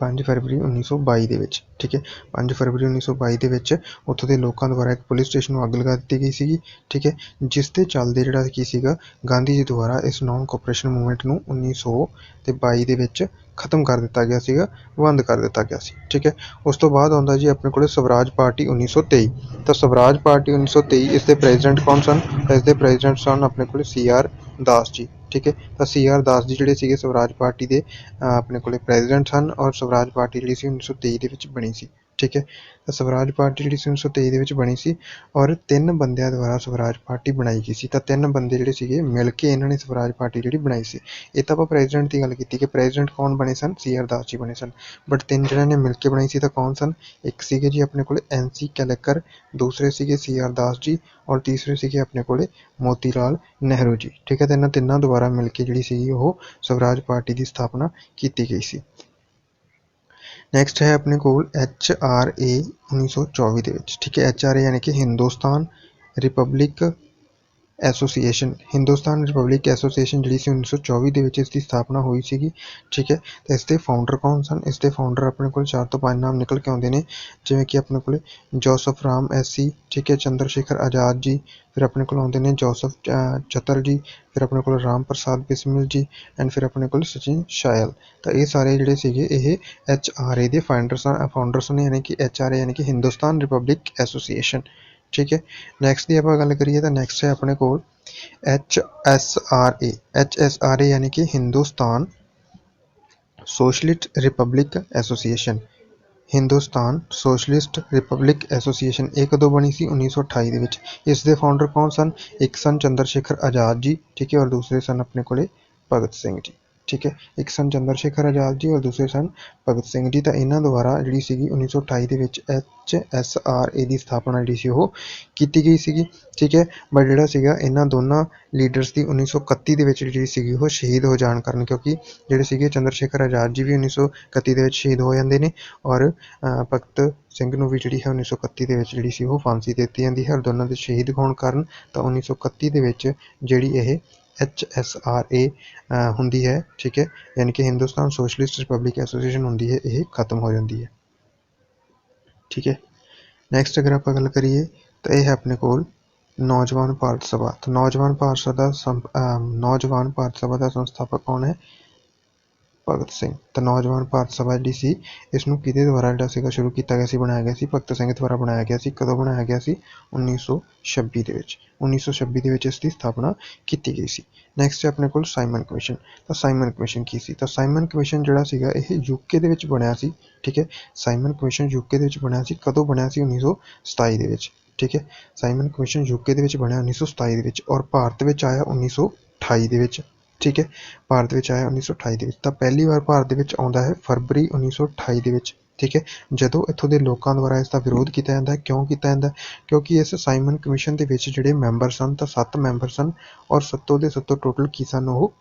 ਪੰਜ ਫਰਵਰੀ 1922 ਦੇ ਵਿੱਚ, ਠੀਕ ਹੈ? ਪੰਜ ਫਰਵਰੀ 1922 ਦੇ ਵਿੱਚ ਉੱਥੋਂ ਦੇ ਲੋਕਾਂ ਦੁਆਰਾ ਇੱਕ ਪੁਲਿਸ ਸਟੇਸ਼ਨ ਨੂੰ ਅੱਗ ਲਗਾ ਦਿੱਤੀ ਗਈ ਸੀਗੀ, ਠੀਕ ਹੈ? ਜਿਸ ਦੇ ਚੱਲਦੇ ਜਿਹੜਾ ਕੀ ਸੀਗਾ, ਗਾਂਧੀ ਜੀ ਦੁਆਰਾ ਇਸ ਨਾਨ ਕੋਆਪਰੇਸ਼ਨ ਮੂਵਮੈਂਟ ਨੂੰ ਉੱਨੀ ਸੌ ਤੇ ਬਾਈ ਦੇ ਵਿੱਚ ਖਤਮ ਕਰ ਦਿੱਤਾ ਗਿਆ ਸੀਗਾ, ਬੰਦ ਕਰ ਦਿੱਤਾ ਗਿਆ ਸੀ, ਠੀਕ ਹੈ? ਉਸ ਤੋਂ ਬਾਅਦ ਆਉਂਦਾ ਜੀ ਆਪਣੇ ਕੋਲੇ ਸਵਰਾਜ ਪਾਰਟੀ 1923 ਤਾਂ ਸਵਰਾਜ ਪਾਰਟੀ 1923 ਇਸ ਦੇ ਪ੍ਰੈਜ਼ੀਡੈਂਟ ਕੌਣ ਸਨ? ਇਸ ਦੇ ਪ੍ਰੈਜ਼ੀਡੈਂਟ ਸਨ ਆਪਣੇ ਕੋਲੇ ਸੀ ਆਰ ਦਾਸ ਜੀ ਠੀਕ ਹੈ। ਤਾਂ ਸੀ ਆਰ ਦਾਸ ਜੀ ਜਿਹੜੇ ਸੀਗੇ ਸਵਰਾਜ ਪਾਰਟੀ ਦੇ ਆਪਣੇ ਕੋਲੇ ਪ੍ਰੈਜ਼ੀਡੈਂਟ ਸਨ ਔਰ ਸਵਰਾਜ ਪਾਰਟੀ ਜਿਹੜੀ ਸੀ 1923 ਦੇ ਵਿੱਚ ਬਣੀ ਸੀ। ਠੀਕ ਹੈ। ਸਵਰਾਜ ਪਾਰਟੀ ਜਿਹੜੀ ਸੀ 1923 ਦੇ ਵਿੱਚ ਬਣੀ ਸੀ ਔਰ ਤਿੰਨ ਬੰਦਿਆਂ ਦੁਆਰਾ ਸਵਰਾਜ ਪਾਰਟੀ ਬਣਾਈ ਗਈ ਸੀ। ਤਾਂ ਤਿੰਨ ਬੰਦੇ ਜਿਹੜੇ ਸੀਗੇ, ਮਿਲ ਕੇ ਇਹਨਾਂ ਨੇ ਸਵਰਾਜ ਪਾਰਟੀ ਜਿਹੜੀ ਬਣਾਈ ਸੀ। ਇਹ ਤਾਂ ਆਪਾਂ ਪ੍ਰੈਜ਼ੀਡੈਂਟ ਦੀ ਗੱਲ ਕੀਤੀ ਕਿ ਪ੍ਰੈਜ਼ੀਡੈਂਟ ਕੌਣ ਬਣੇ ਸਨ? ਸੀ ਆਰ ਦਾਸ ਜੀ ਬਣੇ ਸਨ। ਬਟ ਤਿੰਨ ਜਣਿਆਂ ਨੇ ਮਿਲ ਕੇ ਬਣਾਈ ਸੀ ਤਾਂ ਕੌਣ ਸਨ? ਇੱਕ ਸੀਗੇ ਜੀ ਆਪਣੇ ਕੋਲੇ ਐਨ ਸੀ ਕੈਲੇਕਰ ਦੂਸਰੇ ਸੀਗੇ ਸੀ ਆਰ ਦਾਸ ਜੀ ਔਰ ਤੀਸਰੇ ਸੀਗੇ ਆਪਣੇ ਕੋਲੇ ਮੋਤੀ ਲਾਲ ਨਹਿਰੂ ਜੀ। ਠੀਕ ਹੈ, ਤਾਂ ਇਹਨਾਂ ਤਿੰਨਾਂ ਦੁਆਰਾ ਮਿਲ ਕੇ ਜਿਹੜੀ ਸੀਗੀ ਉਹ ਸਵਰਾਜ ਪਾਰਟੀ ਦੀ ਸਥਾਪਨਾ ਕੀਤੀ ਗਈ ਸੀ। ਨੈਕਸਟ ਹੈ ਆਪਣੇ ਕੋਲ ਐਚ ਆਰ ਏ 1924 ਦੇ ਵਿੱਚ, ਠੀਕ ਹੈ? ਐਚ ਆਰ ਏ ਯਾਨੀ ਕਿ Hindustan republic association Hindustan republic association ਜਿਹੜੀ ਸੀ 1924 ਦੇ ਵਿੱਚ ਇਸ ਦੀ ਸਥਾਪਨਾ ਹੋਈ ਸੀਗੀ ਠੀਕ ਹੈ? ਤੇ ਇਸ ਦੇ ਫਾਊਂਡਰ ਕੌਣ ਸਨ? ਇਸ ਦੇ ਫਾਊਂਡਰ ਆਪਣੇ ਕੋਲ ਚਾਰ ਤੋਂ ਪੰਜ ਨਾਮ ਨਿਕਲ ਕੇ ਆਉਂਦੇ ਨੇ ਜਿਵੇਂ ਕਿ ਆਪਣੇ ਕੋਲ ਜੋਸਫ ਰਾਮ ਐਸੀ ਠੀਕ ਹੈ? ਚੰਦਰ ਸ਼ੇਖਰ ਆਜ਼ਾਦ ਜੀ ਫਿਰ ਆਪਣੇ ਕੋਲ ਆਉਂਦੇ ਨੇ ਜੋਸਫ ਅਹ, ਚਤਰ ਜੀ ਫਿਰ ਆਪਣੇ ਕੋਲ ਰਾਮ ਪ੍ਰਸਾਦ ਬਿਸਮਿਲ ਜੀ ਐਂਡ ਫਿਰ ਆਪਣੇ ਕੋਲ ਸਚਿਨ ਸ਼ਾਇਲ। ਤਾਂ ਇਹ ਸਾਰੇ ਜਿਹੜੇ ਸੀਗੇ ਇਹ ਐਚ ਆਰ ਏ ਦੇ ਫਾਊਂਡਰਸ ਫਾਊਂਡਰਸ ਨੇ ਯਾਨੀ ਕਿ ਐਚ ਆਰ ਏ ਯਾਨੀ ਕਿ ਹਿੰਦੁਸਤਾਨ ਰਿਪਬਲਿਕ ਐਸੋਸੀਏਸ਼ਨ। ਠੀਕ ਹੈ। ਨੈਕਸਟ ਦੀ ਆਪਾਂ ਗੱਲ ਕਰੀਏ ਤਾਂ ਨੈਕਸਟ ਹੈ ਆਪਣੇ ਕੋਲ H S R A H S R A ਯਾਨੀ ਕਿ Hindustan socialist republic association Hindustan socialist republic association ਇਹ ਕਦੋਂ ਬਣੀ ਸੀ? 1928 ਦੇ ਵਿੱਚ। ਇਸ ਦੇ ਫਾਊਂਡਰ ਕੌਣ ਸਨ? ਇੱਕ ਸਨ ਚੰਦਰ ਸ਼ੇਖਰ ਆਜ਼ਾਦ ਜੀ, ਠੀਕ ਹੈ, ਔਰ ਦੂਸਰੇ ਸਨ ਆਪਣੇ ਕੋਲੇ ਭਗਤ ਸਿੰਘ ਜੀ। ਠੀਕ ਹੈ, ਇੱਕ ਸਨ ਚੰਦਰ ਸ਼ੇਖਰ ਆਜ਼ਾਦ ਜੀ ਔਰ ਦੂਸਰੇ ਸਨ ਭਗਤ ਸਿੰਘ ਜੀ। ਤਾਂ ਇਹਨਾਂ ਦੁਆਰਾ ਜਿਹੜੀ ਸੀਗੀ 1928 ਦੇ ਵਿੱਚ ਐਚ ਐਸ ਆਰ ਏ ਦੀ ਸਥਾਪਨਾ ਜਿਹੜੀ ਸੀ, ਉਹ ਕੀਤੀ ਗਈ ਸੀਗੀ। ਠੀਕ ਹੈ ਬਟ ਜਿਹੜਾ ਸੀਗਾ, ਇਹਨਾਂ ਦੋਨਾਂ ਲੀਡਰਸ ਦੀ 1931 ਦੇ ਵਿੱਚ ਜਿਹੜੀ ਸੀਗੀ, ਉਹ ਸ਼ਹੀਦ ਹੋ ਜਾਣ ਕਾਰਨ, ਕਿਉਂਕਿ ਜਿਹੜੇ ਸੀਗੇ ਚੰਦਰ ਸ਼ੇਖਰ ਆਜ਼ਾਦ ਜੀ ਵੀ 1931 ਦੇ ਵਿੱਚ ਸ਼ਹੀਦ ਹੋ ਜਾਂਦੇ ਨੇ ਔਰ ਭਗਤ ਸਿੰਘ ਨੂੰ ਵੀ ਜਿਹੜੀ ਹੈ 1931 ਦੇ ਵਿੱਚ ਜਿਹੜੀ ਸੀ, ਉਹ ਫਾਂਸੀ ਦਿੱਤੀ ਜਾਂਦੀ ਹੈ ਔਰ ਦੋਨਾਂ ਦੇ ਸ਼ਹੀਦ ਹੋਣ ਕਾਰਨ ਤਾਂ 1931 ਦੇ ਵਿੱਚ ਜਿਹੜੀ ਇਹ ਐਚ ਐਸ ਆਰ ਏ ਹੁੰਦੀ ਹੈ, ਠੀਕ ਹੈ, ਯਾਨੀ ਕਿ ਹਿੰਦੁਸਤਾਨ ਸੋਸ਼ਲਿਸਟ ਰਿਪਬਲਿਕ ਐਸੋਸੀਏਸ਼ਨ ਹੁੰਦੀ ਹੈ, ਇਹ ਖਤਮ ਹੋ ਜਾਂਦੀ ਹੈ, ਠੀਕ ਹੈ। ਨੈਕਸਟ ਅਗਰ ਆਪਾਂ ਗੱਲ ਕਰੀਏ, ਤਾਂ ਇਹ ਹੈ ਆਪਣੇ ਕੋਲ ਨੌਜਵਾਨ ਭਾਰਤ ਸਭਾ। ਨੌਜਵਾਨ ਭਾਰਤ ਸਭਾ ਦਾ ਨੌਜਵਾਨ ਭਾਰਤ ਸਭਾ ਦਾ ਸੰਸਥਾਪਕ ਕੌਣ ਹੈ? ਭਗਤ ਸਿੰਘ। ਤਾਂ ਨੌਜਵਾਨ ਭਾਰਤ ਸਭਾ ਜਿਹੜੀ ਸੀ ਇਸ ਨੂੰ ਕਿਹਦੇ ਦੁਆਰਾ ਜਿਹੜਾ ਸੀਗਾ ਸ਼ੁਰੂ ਕੀਤਾ ਗਿਆ ਸੀ, ਬਣਾਇਆ ਗਿਆ ਸੀ? ਭਗਤ ਸਿੰਘ ਦੁਆਰਾ ਬਣਾਇਆ ਗਿਆ ਸੀ। ਕਦੋਂ ਬਣਾਇਆ ਗਿਆ ਸੀ? 1926 ਦੇ ਵਿੱਚ। 1926 ਦੇ ਵਿੱਚ ਇਸ ਦੀ ਸਥਾਪਨਾ ਕੀਤੀ ਗਈ ਸੀ। ਨੈਕਸਟ ਹੈ ਆਪਣੇ ਕੋਲ ਸਾਈਮਨ ਕਮਿਸ਼ਨ ਤਾਂ ਸਾਈਮਨ ਕਮਿਸ਼ਨ ਕੀ ਸੀ? ਤਾਂ ਸਾਈਮਨ ਕਮਿਸ਼ਨ ਜਿਹੜਾ ਸੀਗਾ, ਇਹ ਯੂਕੇ ਦੇ ਵਿੱਚ ਬਣਿਆ ਸੀ। ਠੀਕ ਹੈ? ਸਾਈਮਨ ਕਮਿਸ਼ਨ ਯੂਕੇ ਦੇ ਵਿੱਚ ਬਣਿਆ ਸੀ। ਕਦੋਂ ਬਣਿਆ ਸੀ? 1927 ਦੇ ਵਿੱਚ। ਠੀਕ ਹੈ? ਸਾਈਮਨ ਕਮਿਸ਼ਨ ਯੂਕੇ ਦੇ ਵਿੱਚ ਬਣਿਆ। 1927 ਦੇ ਵਿੱਚ। ਔਰ ਭਾਰਤ ਵਿੱਚ ਆਇਆ। 1928 ਦੇ ਵਿੱਚ। ਠੀਕ ਹੈ, ਭਾਰਤ ਵਿੱਚ ਆਇਆ 1928 ਦੇ ਵਿੱਚ। ਤਾਂ ਪਹਿਲੀ ਵਾਰ ਭਾਰਤ ਦੇ ਵਿੱਚ ਆਉਂਦਾ ਹੈ ਫਰਵਰੀ 1928 ਦੇ ਵਿੱਚ, ਠੀਕ ਹੈ। ਜਦੋਂ ਇੱਥੋਂ ਦੇ ਲੋਕਾਂ ਦੁਆਰਾ ਇਸ ਦਾ ਵਿਰੋਧ ਕੀਤਾ ਜਾਂਦਾ ਹੈ, ਕਿਉਂ ਕੀਤਾ ਜਾਂਦਾ ਕਿਉਂਕਿ ਇਸ ਸਾਈਮਨ ਕਮਿਸ਼ਨ ਦੇ ਵਿੱਚ ਜਿਹੜੇ ਮੈਂਬਰ ਸਨ, ਤਾਂ ਸੱਤ ਮੈਂਬਰ ਸਨ ਔਰ ਸੱਤੋਂ ਦੇ ਸੱਤੋਂ ਟੋਟਲ ਕੀ ਸਨ ਉਹ?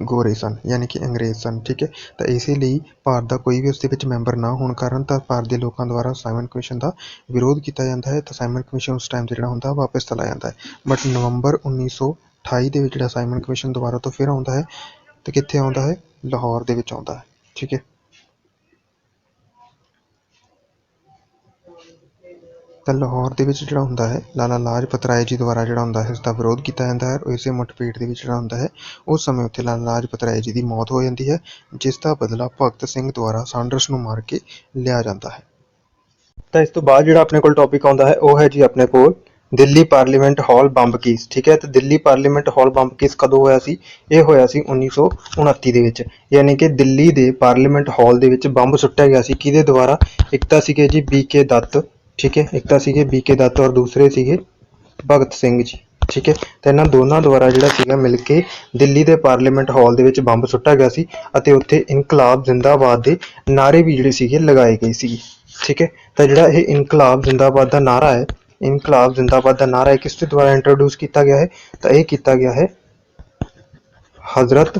ਗੋਰੇ ਸਨ, ਯਾਨੀ ਕਿ ਅੰਗਰੇਜ਼ ਸਨ, ਠੀਕ ਹੈ। ਤਾਂ ਇਸੇ ਲਈ ਭਾਰਤ ਦਾ ਕੋਈ ਵੀ ਉਸ ਦੇ ਵਿੱਚ ਮੈਂਬਰ ਨਾ ਹੋਣ ਕਾਰਨ ਤਾਂ ਭਾਰਤ ਦੇ ਲੋਕਾਂ ਦੁਆਰਾ ਸਾਈਮਨ ਕਮਿਸ਼ਨ ਦਾ ਵਿਰੋਧ ਕੀਤਾ ਜਾਂਦਾ ਹੈ। ਤਾਂ ਸਾਈਮਨ ਕਮਿਸ਼ਨ ਉਸ ਟਾਈਮ ਜਿਹੜਾ ਹੁੰਦਾ ਵਾਪਸ ਚਲਾ ਜਾਂਦਾ ਹੈ। ਬਟ ਨਵੰਬਰ 1928 ਦੇ ਵਿੱਚ ਜਿਹੜਾ ਸਾਈਮਨ ਕਮਿਸ਼ਨ ਦੁਬਾਰਾ ਤੋਂ ਫਿਰ ਆਉਂਦਾ ਹੈ ਤੇ ਕਿੱਥੇ ਆਉਂਦਾ ਹੈ? ਲਾਹੌਰ ਦੇ ਵਿੱਚ ਆਉਂਦਾ ਹੈ। ਠੀਕ ਹੈ। ਤਾਂ ਲਾਹੌਰ ਦੇ ਵਿੱਚ ਜਿਹੜਾ ਹੁੰਦਾ ਹੈ, ਲਾਲਾ ਲਾਜਪਤ ਰਾਏ ਜੀ ਦੁਆਰਾ ਜਿਹੜਾ ਹੁੰਦਾ ਹੈ ਇਸ ਦਾ ਵਿਰੋਧ ਕੀਤਾ ਜਾਂਦਾ ਹੈ ਔਰ ਇਸੇ ਮੁੱਠਭੇੜ ਦੇ ਵਿੱਚ ਜਿਹੜਾ ਹੁੰਦਾ ਹੈ, ਉਸ ਸਮੇਂ ਉੱਥੇ ਲਾਲਾ ਲਾਜਪਤ ਰਾਏ ਜੀ ਦੀ ਮੌਤ ਹੋ ਜਾਂਦੀ ਹੈ, ਜਿਸ ਦਾ ਬਦਲਾ ਭਗਤ ਸਿੰਘ ਦੁਆਰਾ ਸਾਂਡਰਸ ਨੂੰ ਮਾਰ ਕੇ ਲਿਆ ਜਾਂਦਾ ਹੈ। ਤਾਂ ਇਸ ਤੋਂ ਬਾਅਦ ਜਿਹੜਾ ਆਪਣੇ ਕੋਲ ਟੌਪਿਕ ਆਉਂਦਾ ਹੈ, ਉਹ ਹੈ ਜੀ ਆਪਣੇ ਕੋਲ Delhi parliament hall bomb case, ਠੀਕ ਹੈ? ਤੇ Delhi parliament hall bomb case ਕਦੋਂ ਹੋਇਆ ਸੀ? ਇਹ ਹੋਇਆ ਸੀ 1929 ਦੇ ਵਿੱਚ, ਯਾਨੀ ਕਿ ਦਿੱਲੀ ਦੇ ਪਾਰਲੀਮੈਂਟ ਹਾਲ ਦੇ ਵਿੱਚ ਬੰਬ ਸੁੱਟਿਆ ਗਿਆ ਸੀ। ਕਿਹਦੇ ਦੁਆਰਾ? ਇੱਕ ਤਾਂ ਸੀਗੇ ਜੀ ਬੀਕੇ ਦੱਤ, ਠੀਕ ਹੈ? ਇੱਕ ਤਾਂ ਸੀਗੇ ਬੀਕੇ ਦੱਤ ਔਰ ਦੂਸਰੇ ਸੀਗੇ ਭਗਤ ਸਿੰਘ ਜੀ, ਠੀਕ ਹੈ? ਤੇ ਇਹਨਾਂ ਦੋਨਾਂ ਦੁਆਰਾ ਜਿਹੜਾ ਸੀਗਾ ਮਿਲ ਕੇ ਦਿੱਲੀ ਦੇ ਪਾਰਲੀਮੈਂਟ ਹਾਲ ਦੇ ਵਿੱਚ ਬੰਬ ਸੁੱਟਿਆ ਗਿਆ ਸੀ ਅਤੇ ਉੱਥੇ ਇਨਕਲਾਬ ਜ਼ਿੰਦਾਬਾਦ ਦੇ ਨਾਰੇ ਵੀ ਜਿਹੜੇ ਸੀਗੇ ਲਗਾਏ ਗਏ ਸੀਗੇ, ਠੀਕ ਹੈ? ਤਾਂ ਜਿਹੜਾ ਇਹ ਇਨਕਲਾਬ ਜ਼ਿੰਦਾਬਾਦ ਦਾ ਨਾਰਾ ਹੈ ਇਨਕਲਾਬ ਜ਼ਿੰਦਾਬਾਦ ਦਾ ਨਾਰਾ ਹੈ ਕਿਸ ਦੁਆਰਾ ਇੰਟਰੋਡਿਊਸ ਕੀਤਾ ਗਿਆ ਹੈ। ਤਾਂ ਇਹ ਕੀਤਾ ਗਿਆ ਹੈ ਹਜ਼ਰਤ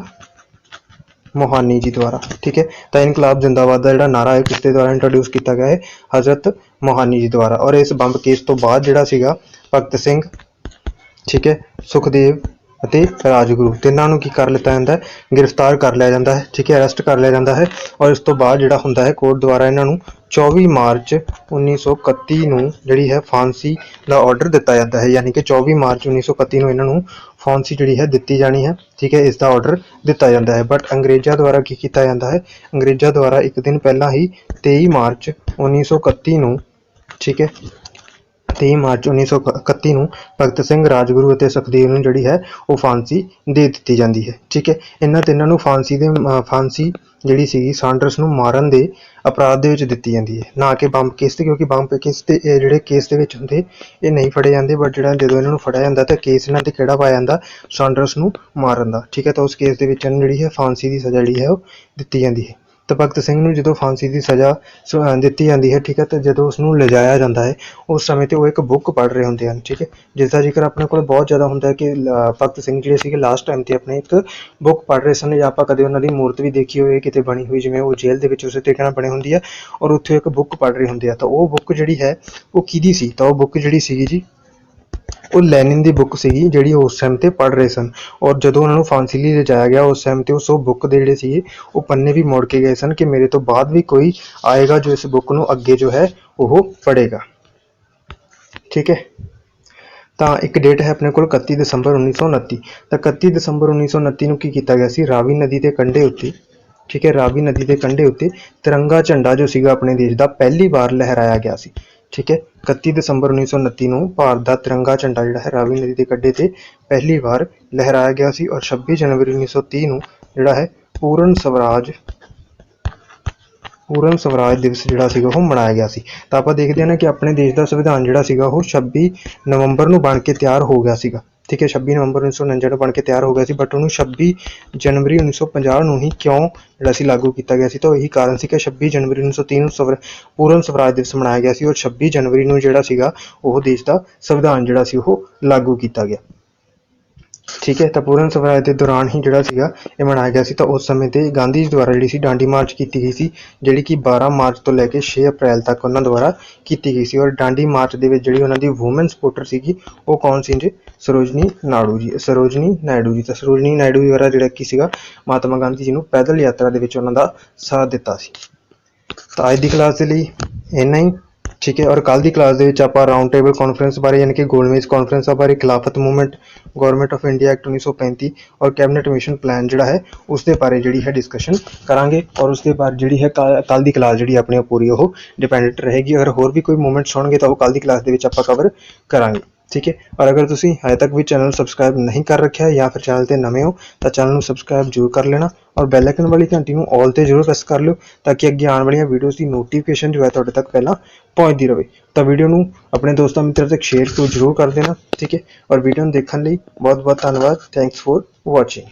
ਮੋਹਾਨੀ ਜੀ ਦੁਆਰਾ, ਠੀਕ ਹੈ? ਤਾਂ ਇਨਕਲਾਬ ਜ਼ਿੰਦਾਬਾਦ ਦਾ ਜਿਹੜਾ ਨਾਰਾ ਹੈ ਕਿਸ ਦੇ ਦੁਆਰਾ ਇੰਟਰੋਡਿਊਸ ਕੀਤਾ ਗਿਆ ਹੈ ਹਜ਼ਰਤ ਮੋਹਾਨੀ ਜੀ ਦੁਆਰਾ। ਔਰ ਇਸ ਬੰਬ ਕੇਸ ਤੋਂ ਬਾਅਦ ਜਿਹੜਾ ਸੀਗਾ ਭਗਤ ਸਿੰਘ, ਠੀਕ ਹੈ? ਸੁਖਦੇਵ ਅਤੇ ਰਾਜਗੁਰੂ। ਤਿੰਨਾਂ ਨੂੰ ਕੀ ਕਰ ਲਿੱਤਾ ਜਾਂਦਾ ਹੈ? ਗ੍ਰਿਫਤਾਰ ਕਰ ਲਿਆ ਜਾਂਦਾ ਹੈ, ਠੀਕ ਹੈ, ਅਰੈਸਟ ਕਰ ਲਿਆ ਜਾਂਦਾ ਹੈ ਔਰ ਇਸ ਤੋਂ ਬਾਅਦ ਜਿਹੜਾ ਹੁੰਦਾ ਹੈ ਕੋਰਟ ਦੁਆਰਾ ਇਹਨਾਂ ਨੂੰ 24 ਮਾਰਚ 1931 ਨੂੰ ਜਿਹੜੀ ਹੈ ਫਾਂਸੀ ਦਾ ਆਰਡਰ ਦਿੱਤਾ ਜਾਂਦਾ ਹੈ। ਯਾਨੀ ਕਿ 24 ਮਾਰਚ 1931 ਨੂੰ ਇਹਨਾਂ ਨੂੰ ਫਾਂਸੀ ਜਿਹੜੀ ਹੈ ਦਿੱਤੀ ਜਾਣੀ ਹੈ, ਠੀਕ ਹੈ, ਇਸ ਦਾ ਆਰਡਰ ਦਿੱਤਾ ਜਾਂਦਾ ਹੈ। ਬਟ ਅੰਗਰੇਜ਼ਾਂ ਦੁਆਰਾ ਕੀ ਕੀਤਾ ਜਾਂਦਾ ਹੈ? ਅੰਗਰੇਜ਼ਾਂ ਦੁਆਰਾ ਇੱਕ ਦਿਨ ਪਹਿਲਾਂ ਹੀ 23 ਮਾਰਚ 1931 ਨੂੰ, ਠੀਕ ਹੈ 23 ਮਾਰਚ 1931 ਨੂੰ ਭਗਤ ਸਿੰਘ ਰਾਜਗੁਰੂ ਅਤੇ ਸੁਖਦੇਵ ਨੂੰ ਜਿਹੜੀ ਹੈ ਉਹ ਫਾਂਸੀ ਦੇ ਦਿੱਤੀ ਜਾਂਦੀ ਹੈ। ਠੀਕ ਹੈ? ਇਹਨਾਂ ਤਿੰਨਾਂ ਨੂੰ ਫਾਂਸੀ ਦੇ ਫਾਂਸੀ ਜਿਹੜੀ ਸੀਗੀ ਸਾਂਡਰਸ ਨੂੰ ਮਾਰਨ ਦੇ ਅਪਰਾਧ ਦੇ ਵਿੱਚ ਦਿੱਤੀ ਜਾਂਦੀ ਹੈ। ਨਾ ਕਿ ਬੰਬ ਕੇਸ ਤੇ, ਕਿਉਂਕਿ ਬੰਬ ਕੇਸ ਤੇ, ਇਹ ਜਿਹੜੇ ਕੇਸ ਦੇ ਵਿੱਚ ਹੁੰਦੇ, ਇਹ ਨਹੀਂ ਫੜੇ ਜਾਂਦੇ ਬਟ ਜਿਹੜਾ ਜਦੋਂ ਇਹਨਾਂ ਨੂੰ ਫੜਿਆ ਜਾਂਦਾ ਤਾਂ ਕੇਸ ਇਹਨਾਂ ਤੇ ਕਿਹੜਾ ਪਾਇਆ ਜਾਂਦਾ? ਸਾਂਡਰਸ ਨੂੰ ਮਾਰਨ ਦਾ। ਠੀਕ ਹੈ? ਤਾਂ ਉਸ ਕੇਸ ਦੇ ਵਿੱਚ ਇਹਨਾਂ ਜਿਹੜੀ ਹੈ ਫਾਂਸੀ ਦੀ ਸਜ਼ਾ ਜਿਹੜੀ ਹੈ ਉਹ ਦਿੱਤੀ ਜਾਂਦੀ ਹੈ। ਤਾਂ ਭਗਤ ਸਿੰਘ ਨੂੰ ਜਦੋਂ ਫਾਂਸੀ ਦੀ ਸਜ਼ਾ ਦਿੱਤੀ ਜਾਂਦੀ ਹੈ, ਠੀਕ ਹੈ, ਤਾਂ ਜਦੋਂ ਉਸ ਨੂੰ ਲਿਜਾਇਆ ਜਾਂਦਾ ਹੈ, ਉਸ ਸਮੇਂ ਤੇ ਉਹ ਇੱਕ ਬੁੱਕ ਪੜ੍ਹ ਰਹੇ ਹੁੰਦੇ ਹਨ, ਠੀਕ ਹੈ। ਜਿਸ ਦਾ ਜ਼ਿਕਰ ਆਪਣੇ ਕੋਲ ਬਹੁਤ ਜ਼ਿਆਦਾ ਹੁੰਦਾ ਹੈ ਕਿ ਭਗਤ ਸਿੰਘ ਜਿਹੜੇ ਸੀਗੇ ਲਾਸਟ ਟਾਈਮ ਤੇ ਆਪਣੇ ਇੱਕ ਬੁੱਕ ਪੜ੍ਹ ਰਹੇ ਸਨ, ਜਾਂ ਆਪਾਂ ਕਦੇ ਉਹਨਾਂ ਦੀ ਮੂਰਤ ਵੀ ਦੇਖੀ ਹੋਵੇ, ਕਿਤੇ ਬਣੀ ਹੋਈ, ਜਿਵੇਂ ਉਹ ਜੇਲ੍ਹ ਦੇ ਵਿੱਚ ਉਸੇ ਤਰੀਕੇ ਨਾਲ ਬਣੀ ਹੁੰਦੀ ਹੈ, ਔਰ ਉੱਥੇ ਇੱਕ ਬੁੱਕ ਪੜ੍ਹ ਰਹੇ ਹੁੰਦੇ ਆ। ਤਾਂ ਉਹ ਬੁੱਕ ਜਿਹੜੀ ਹੈ, ਉਹ ਕਿਹਦੀ ਸੀ? ਤਾਂ ਉਹ ਬੁੱਕ ਜਿਹੜੀ ਸੀਗੀ ਜੀ ਉਹ ਲੈਨਿਨ ਦੀ ਬੁੱਕ ਸੀਗੀ ਜਿਹੜੀ ਉਹ ਉਸ ਟਾਈਮ ਤੇ ਪੜ੍ਹ ਰਹੇ ਸਨ। ਔਰ ਜਦੋਂ ਉਹਨਾਂ ਨੂੰ ਫਾਂਸੀ ਲਈ ਲਿਜਾਇਆ ਗਿਆ ਉਸ ਟਾਈਮ ਤੇ ਉਸ ਉਹ ਬੁੱਕ ਦੇ ਜਿਹੜੇ ਸੀਗੇ, ਉਹ ਪੰਨੇ ਵੀ ਮੋੜ ਕੇ ਗਏ ਸਨ ਕਿ ਮੇਰੇ ਤੋਂ ਬਾਅਦ ਵੀ ਕੋਈ ਆਏਗਾ ਜੋ ਇਸ ਬੁੱਕ ਨੂੰ ਅੱਗੇ ਜੋ ਹੈ ਉਹ ਪੜ੍ਹੇਗਾ। ਠੀਕ ਹੈ? ਤਾਂ ਇੱਕ ਡੇਟ ਹੈ ਆਪਣੇ ਕੋਲ 31 ਦਸੰਬਰ 1929 ਤਾਂ 31 ਦਸੰਬਰ 1929 ਨੂੰ ਕੀ ਕੀਤਾ ਗਿਆ ਸੀ? ਰਾਵੀ ਨਦੀ ਦੇ ਕੰਢੇ ਉੱਤੇ, ਠੀਕ ਹੈ, ਰਾਵੀ ਨਦੀ ਦੇ ਕੰਢੇ ਉੱਤੇ ਤਿਰੰਗਾ ਝੰਡਾ ਜੋ ਸੀਗਾ ਆਪਣੇ ਦੇਸ਼ ਦਾ ਪਹਿਲੀ ਵਾਰ ਲਹਿਰਾਇਆ ਗਿਆ ਸੀ। ਠੀਕ ਹੈ? 31 ਦਸੰਬਰ 1929 ਨੂੰ ਭਾਰਤ ਦਾ ਤਿਰੰਗਾ ਝੰਡਾ ਜਿਹੜਾ ਹੈ, ਰਾਵੀ ਨਦੀ ਦੇ ਕੰਢੇ ਤੇ ਪਹਿਲੀ ਵਾਰ ਲਹਿਰਾਇਆ ਗਿਆ ਸੀ ਔਰ 26 ਜਨਵਰੀ 1930 ਨੂੰ ਜਿਹੜਾ ਹੈ ਪੂਰਨ ਸਵਰਾਜ ਪੂਰਨ ਸਵਰਾਜ ਦਿਵਸ ਜਿਹੜਾ ਸੀਗਾ ਉਹ ਮਨਾਇਆ ਗਿਆ ਸੀ। ਤਾਂ ਆਪਾਂ ਦੇਖਦੇ ਹਾਂ ਨਾ ਕਿ ਆਪਣੇ ਦੇਸ਼ ਦਾ ਸੰਵਿਧਾਨ ਜਿਹੜਾ ਸੀਗਾ ਉਹ 26 ਨਵੰਬਰ ਨੂੰ ਬਣ ਕੇ ਤਿਆਰ ਹੋ ਗਿਆ ਸੀਗਾ। ਠੀਕ ਹੈ 26 ਨਵੰਬਰ 1949 ਨੂੰ ਬਣ ਕੇ ਤਿਆਰ ਹੋ ਗਿਆ ਸੀ ਬਟ ਉਹਨੂੰ 26 ਜਨਵਰੀ 1950 ਨੂੰ ਹੀ ਕਿਉਂ ਜਿਹੜਾ ਸੀ ਲਾਗੂ ਕੀਤਾ ਗਿਆ ਸੀ? ਤਾਂ ਇਹੀ ਕਾਰਨ ਸੀ ਕਿ 26 ਜਨਵਰੀ 1930 ਨੂੰ ਸਵਰ, ਪੂਰਨ ਸਵਰਾਜ ਦਿਵਸ ਮਨਾਇਆ ਗਿਆ ਸੀ, ਔਰ 26 ਜਨਵਰੀ ਨੂੰ ਜਿਹੜਾ ਸੀਗਾ ਉਹ ਦੇਸ਼ ਦਾ ਸੰਵਿਧਾਨ ਜਿਹੜਾ ਸੀ ਉਹ ਲਾਗੂ ਕੀਤਾ ਗਿਆ। ਠੀਕ ਹੈ ਤਾਂ ਪੂਰਨ ਸਵਰਾਜ ਦੇ ਦੌਰਾਨ ਹੀ ਜਿਹੜਾ ਸੀਗਾ ਇਹ ਮਨਾਇਆ ਗਿਆ ਸੀ ਤਾਂ ਉਸ ਸਮੇਂ ਤੇ ਗਾਂਧੀ ਜੀ ਦੁਆਰਾ ਜਿਹੜੀ ਸੀ ਡਾਂਡੀ ਮਾਰਚ ਕੀਤੀ ਗਈ ਸੀ, ਜਿਹੜੀ ਕਿ 12 ਮਾਰਚ ਤੋਂ ਲੈ ਕੇ 6 ਅਪ੍ਰੈਲ ਤੱਕ ਉਹਨਾਂ ਦੁਆਰਾ ਕੀਤੀ ਗਈ ਸੀ ਔਰ ਡਾਂਡੀ ਮਾਰਚ ਦੇ ਵਿੱਚ ਜਿਹੜੀ ਉਹਨਾਂ ਦੀ ਔਮਨ ਸਪੋਰਟਰ ਸੀਗੀ, ਉਹ ਕੌਣ ਸੀ ਜੀ? ਸਰੋਜਨੀ ਨਾਇਡੂ ਜੀ, ਸਰੋਜਨੀ ਨਾਇਡੂ ਜੀ, ਤਾਂ ਸਰੋਜਨੀ ਨਾਇਡੂ ਦੁਆਰਾ ਜਿਹੜਾ ਕੀ ਸੀਗਾ, ਮਹਾਤਮਾ ਗਾਂਧੀ ਜੀ ਨੂੰ ਪੈਦਲ ਯਾਤਰਾ ਦੇ ਵਿੱਚ ਉਹਨਾਂ ਦਾ ਸਾਥ ਦਿੱਤਾ ਸੀ। ਤਾਂ ਅੱਜ ਦੀ ਕਲਾਸ ਦੇ ਲਈ ਇੰਨਾ ਹੀ। ਠੀਕ ਹੈ, ਔਰ ਕੱਲ ਦੀ ਕਲਾਸ ਦੇ ਵਿੱਚ ਆਪਾਂ ਰਾਉਂਡ ਟੇਬਲ ਕਾਨਫਰੰਸ ਬਾਰੇ ਯਾਨੀ ਕਿ ਗੋਲਮੇਜ ਕਾਨਫਰੰਸ ਬਾਰੇ Khilafat movement government of India act 1935 ਔਰ ਕੈਬਨਿਟ ਮਿਸ਼ਨ ਪਲਾਨ ਜਿਹੜਾ ਹੈ, ਉਸ ਦੇ ਬਾਰੇ ਜਿਹੜੀ ਹੈ ਡਿਸਕਸ਼ਨ ਕਰਾਂਗੇ ਔਰ ਉਸ ਦੇ ਬਾਅਦ ਜਿਹੜੀ ਹੈ ਕੱਲ ਦੀ ਕਲਾਸ ਜਿਹੜੀ ਆਪਣੀ ਪੂਰੀ ਉਹ ਡਿਪੈਂਡੈਂਟ ਰਹੇਗੀ, ਅਗਰ ਹੋਰ ਵੀ ਕੋਈ ਮੂਵਮੈਂਟਸ ਹੋਣਗੇ ਤਾਂ ਉਹ ਕੱਲ ਦੀ ਕਲਾਸ ਦੇ ਵਿੱਚ ਆਪਾਂ ਕਵਰ ਕਰਾਂਗੇ। ਠੀਕ ਹੈ? ਔਰ ਅਗਰ ਤੁਸੀਂ ਹਜੇ ਤੱਕ ਵੀ ਚੈਨਲ ਸਬਸਕ੍ਰਾਈਬ ਨਹੀਂ ਕਰ ਰੱਖਿਆ ਜਾਂ ਫਿਰ ਚੈਨਲ ਤੇ ਨਵੇਂ ਹੋ, ਤਾਂ ਚੈਨਲ ਨੂੰ ਸਬਸਕ੍ਰਾਈਬ ਜ਼ਰੂਰ ਕਰ ਲੈਣਾ ਔਰ ਬੈਲ ਆਈਕਨ ਵਾਲੀ ਘੰਟੀ ਨੂੰ ਆਲ ਤੇ ਜ਼ਰੂਰ ਪ੍ਰੈਸ ਕਰ ਲਿਓ ਤਾਂ ਕਿ ਅੱਗੇ ਆਉਣ ਵਾਲੀਆਂ ਵੀਡੀਓਜ਼ ਦੀ ਨੋਟੀਫਿਕੇਸ਼ਨ ਜੋ ਹੈ ਤੁਹਾਡੇ ਤੱਕ ਪਹਿਲਾਂ ਪਹੁੰਚਦੀ ਰਹੇ ਤਾਂ ਵੀਡੀਓ ਨੂੰ ਆਪਣੇ ਦੋਸਤਾਂ ਮਿੱਤਰਾਂ ਤੱਕ ਸ਼ੇਅਰ ਜ਼ਰੂਰ ਕਰ ਦੇਣਾ, ਠੀਕ ਹੈ? ਔਰ ਵੀਡੀਓ ਨੂੰ ਦੇਖਣ ਲਈ ਬਹੁਤ ਬਹੁਤ ਧੰਨਵਾਦ। Thanks for watching